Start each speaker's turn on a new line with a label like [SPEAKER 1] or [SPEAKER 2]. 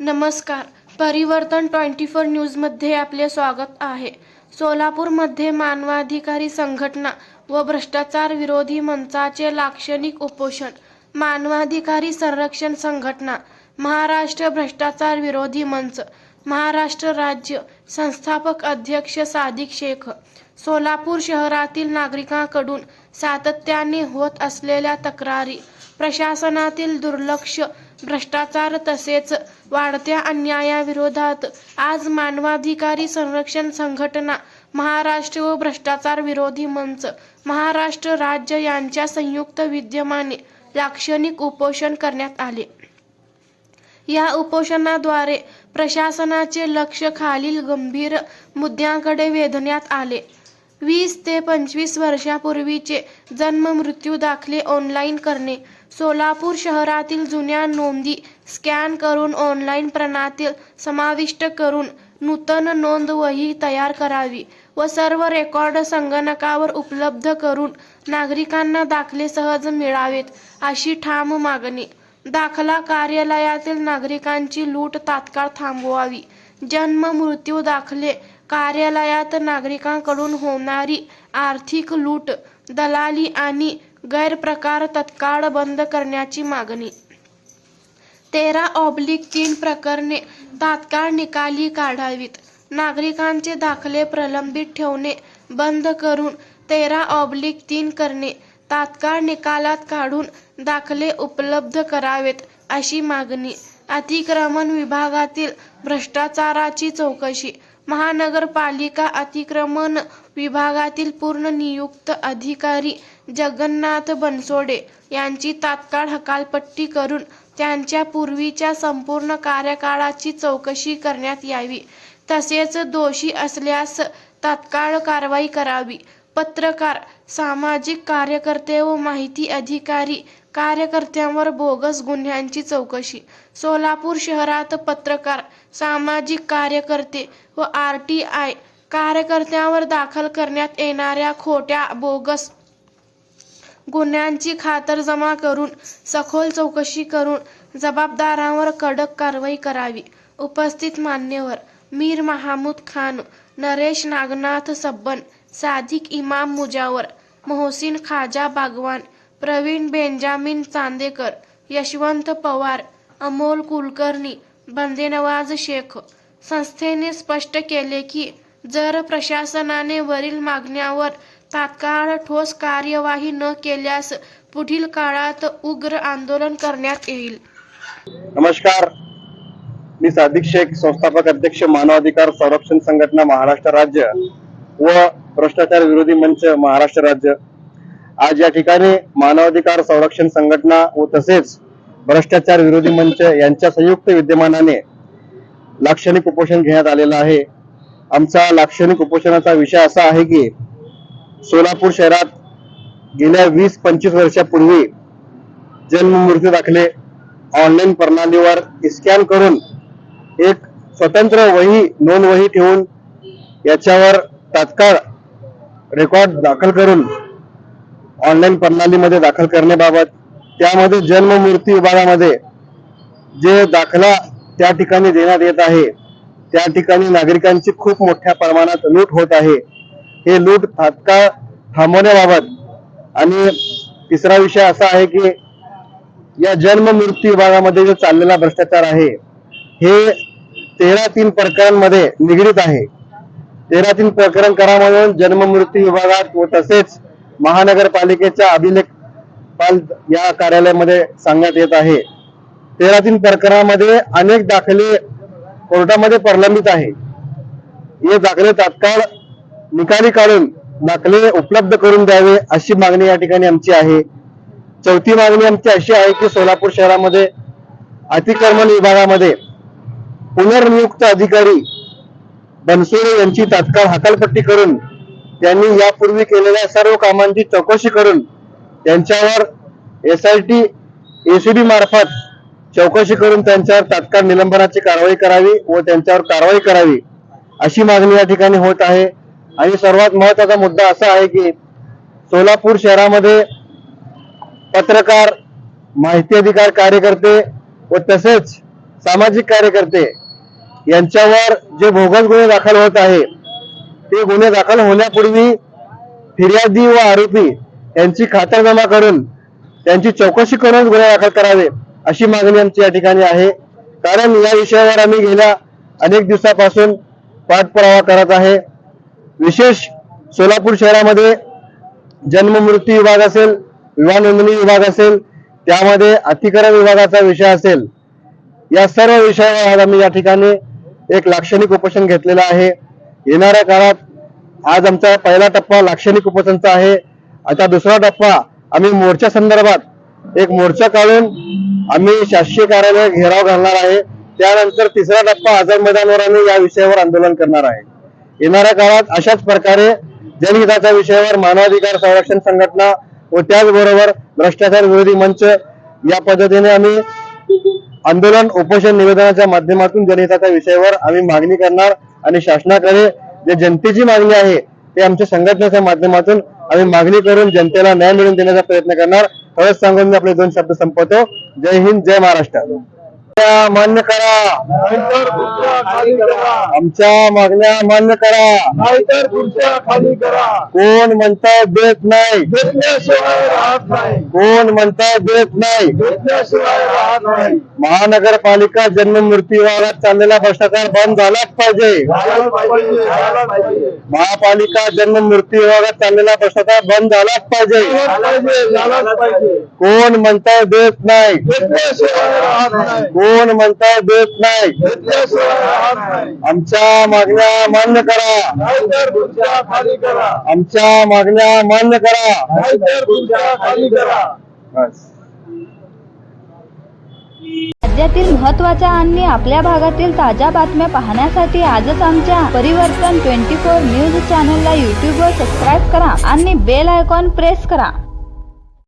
[SPEAKER 1] नमस्कार. परिवर्तन twenty four न्यूजमध्ये आपले स्वागत आहे. सोलापूरमध्ये मानवाधिकारी संघटना व भ्रष्टाचार विरोधी मंचाचे लाक्षणिक उपोषण. मानवाधिकारी संरक्षण संघटना महाराष्ट्र भ्रष्टाचार विरोधी मंच महाराष्ट्र राज्य संस्थापक अध्यक्ष सादिक शेख. सोलापूर शहरातील नागरिकांकडून सातत्याने होत असलेल्या तक्रारी प्रशासनातील दुर्लक्ष भ्रष्टाचार तसेच वाढत्या अन्यायाविरोधात आज मानवाधिकारी संरक्षण संघटना महाराष्ट्र व भ्रष्टाचार विरोधी मंच महाराष्ट्र राज्य यांच्या संयुक्त विद्यमाने लाक्षणिक उपोषण करण्यात आले. या उपोषणाद्वारे प्रशासनाचे लक्ष खालील गंभीर मुद्द्यांकडे वेधण्यात आले. वीस ते पंचवीस वर्षापूर्वीचे जन्म मृत्यू दाखले ऑनलाईन करणे. सोलापूर शहरातील जुन्या नोंदी स्कॅन करून ऑनलाईन प्रणातील समाविष्ट करून नूतन नोंद वही तयार करावी व सर्व रेकॉर्ड संगणकावर उपलब्ध करून नागरिकांना दाखले सहज मिळावेत अशी ठाम मागणी. दाखला कार्यालयातील नागरिकांची लूट तात्काळ थांबवावी. जन्म मृत्यू दाखले कार्यालयात नागरिकांकडून होणारी आर्थिक लूट दलाली आणि गैरप्रकार तत्काळ बंद करण्याची मागणी. तेरा ऑब्लिक तीन प्रकरणे तात्काळ निकाली काढावीत. नागरिकांचे दाखले प्रलंबित ठेवणे बंद करून तेरा ऑब्लिक तीन करणे तात्काळ निकालात काढून दाखले उपलब्ध करावेत अशी मागणी. अतिक्रमण विभागातील भ्रष्टाचाराची चौकशी महानगरपालिका अतिक्रमण विभागातील पूर्ण नियुक्त अधिकारी जगन्नाथ बनसोडे यांची तात्काळ हकालपट्टी करून त्यांच्या पूर्वीच्या संपूर्ण कार्यकाळाची चौकशी करण्यात यावी. तसेच दोषी असल्यास तात्काळ कारवाई करावी. पत्रकार सामाजिक कार्यकर्ते व माहिती अधिकारी कार्यकर्त्यांवर बोगस गुन्ह्यांची चौकशी. सोलापूर शहरात पत्रकार सामाजिक कार्यकर्ते व आर टी आय कार्यकर्त्यांवर दाखल करण्यात येणाऱ्या खोट्या बोगस गुन्ह्यांची खातरजमा करून सखोल चौकशी करून जबाबदारांवर कडक कारवाई करावी. उपस्थित मान्यवर मीर महामूद खान नरेश नागनाथ सब्बन साधिक इमाम मुजावर मोहसिन खाजा बागवान प्रवीण बेंजामिन चांदेकर यशवंत पवार अमोल कुलकर्णी बंदेनवाज शेख. संस्थेने स्पष्ट केले की जर प्रशासनाने वरील मागण्यावर तात्काळ ठोस कार्यवाही न केल्यास पुढील काळात उग्र आंदोलन करण्यात येईल.
[SPEAKER 2] नमस्कार. मी सादिक शेख संस्थापक अध्यक्ष मानवाधिकार संरक्षण संघटना महाराष्ट्र राज्य व भ्रष्टाचार विरोधी मंच महाराष्ट्र राज्य. आज या ठिकाणी मानवाधिकार संरक्षण संघटना व तसेच भ्रष्टाचार विरोधी मंच यांच्या संयुक्त विद्यमानाने लाक्षणिक उपोषण घेण्यात आलेलं आहे. आमचा लाक्षणिक उपोषणाचा विषय असा आहे की सोलापूर शहरात गेल्या वीस पंचवीस वर्षापूर्वी जन्म मृत्यू दाखले ऑनलाईन प्रणालीवर स्कॅन करून एक स्वतंत्र वही नोंद वही ठेवून याच्यावर तात्काळ रेकॉर्ड दाखल करून ऑनलाईन प्रणालीमध्ये दाखल करण्याबाबत त्यामध्ये जन्म मूर्ती विभागामध्ये जे दाखला त्या ठिकाणी देण्यात येत आहे त्या ठिकाणी नागरिकांची खूप मोठ्या प्रमाणात लूट होत आहे. हे लूट तात्काळ थांबवण्याबाबत आणि तिसरा विषय असा आहे की या जन्म मृत्यू विभागामध्ये जो चाललेला भ्रष्टाचार आहे हे तेरा तीन प्रकरणांमध्ये निगडीत आहे. तेरा तीन प्रकरण करामधून जन्म मृत्यू विभागात व तसेच महानगरपालिकेच्या अभिलेख पाल या कार्यालयामध्ये सांगण्यात येत आहे. तेरातील प्रकरणामध्ये अनेक दाखले कोर्टामध्ये प्रलंबित आहे. हे दाखले तात्काळ निकाली काढून दाखले उपलब्ध करून द्यावे अशी मागणी या ठिकाणी आमची आहे. चौथी मागणी आमची अशी आहे की सोलापूर शहरामध्ये अतिक्रमण विभागामध्ये पुनर्नियुक्त अधिकारी बनसोडे यांची तात्काळ हकालपट्टी करून त्यांनी यापूर्वी केलेल्या सर्व कामांची चौकशी करून त्यांच्यावर एस आय टी एसीबी मार्फत चौकशी करून त्यांच्यावर तात्काळ निलंबनाची कारवाई करावी व त्यांच्यावर कारवाई करावी अशी मागणी या ठिकाणी होत आहे. आणि सर्वात महत्त्वाचा मुद्दा असा आहे की सोलापूर शहरामध्ये पत्रकार माहिती अधिकार कार्यकर्ते व तसेच सामाजिक कार्यकर्ते यांच्यावर जे बोगस गुन्हे दाखल होत आहे ते गुन्हे दाखल होण्यापूर्वी फिर्यादी व आरोपी यांची खातरजमा करून त्यांची चौकशी करून गुन्हे दाखल करावे अशी मागणी आमची या ठिकाणी आहे. कारण या विषयावर आम्ही गेल्या अनेक दिवसापासून पाठपुरावा करत आहे. विशेष सोलापूर शहरामध्ये जन्म मृत्यू विभाग असेल विवाह नोंदणी विभाग असेल त्यामध्ये अतिकरण विभागाचा विषय असेल या सर्व विषयावर आज आम्ही या ठिकाणी एक लाक्षणिक उपोषण घेतलेलं आहे. येणाऱ्या काळात आज आमचा पहिला टप्पा लाक्षणिक उपोषणचा आहे. आता दुसरा टप्पा आम्ही मोर्चा संदर्भात एक मोर्चा काढून आम्ही शासकीय कार्यालय घेराव घालणार आहे. त्यानंतर तिसरा टप्पा आझाद मैदानावर आम्ही या विषयावर आंदोलन करणार आहे. येणाऱ्या काळात अशाच प्रकारे जनहिताच्या विषयावर मानवाधिकार संरक्षण संघटना व त्याचबरोबर भ्रष्टाचार विरोधी मंच या पद्धतीने आम्ही आंदोलन उपोषण निवेदनाच्या माध्यमातून जनहिताच्या विषयावर आम्ही मागणी करणार आणि शासनाकडे जे जनतेची मागणी आहे ते आमच्या संघटनेच्या माध्यमातून आम्ही मागणी करून जनतेला न्याय मिळवून देण्याचा प्रयत्न करणार. एवढंच सांगून मी आपले दोन शब्द संपवतो. जय हिंद जय महाराष्ट्र. मागण्या मान्य करा. आमच्या मागण्या मान्य करा.
[SPEAKER 3] नाहीतर खुर्च्या खाली करा.
[SPEAKER 2] कोण म्हणताय देत नाही?
[SPEAKER 3] घेतल्याशिवाय राहत नाही.
[SPEAKER 2] कोण म्हणताय देत नाही?
[SPEAKER 3] घेतल्याशिवाय राहत नाही.
[SPEAKER 2] महानगरपालिका जन्म मृत्यू विभागात चाललेला भ्रष्टाचार बंद झालाच पाहिजे.
[SPEAKER 3] झालं पाहिजे झालं पाहिजे.
[SPEAKER 2] महापालिका जन्म मृत्यू विभागात चाललेला भ्रष्टाचार बंद झालाच पाहिजे.
[SPEAKER 3] झालं पाहिजे झालंच पाहिजे.
[SPEAKER 2] कोण म्हणताय देत नाही?
[SPEAKER 3] घेतल्याशिवाय राहत नाही.
[SPEAKER 2] कोण कोण म्हणताय देत नाही? आमच्या मागण्या मान्य करा. आमच्या मागण्या मान्य करा.
[SPEAKER 4] राज्यातील महत्त्वाच्या आणि आपल्या भागातील ताज्या बातम्या पाहण्यासाठी आजच आमच्या परिवर्तन ट्वेंटी फोर न्यूज चॅनलला यूट्यूबवर सबस्क्राईब करा आणि बेल आयकॉन प्रेस करा.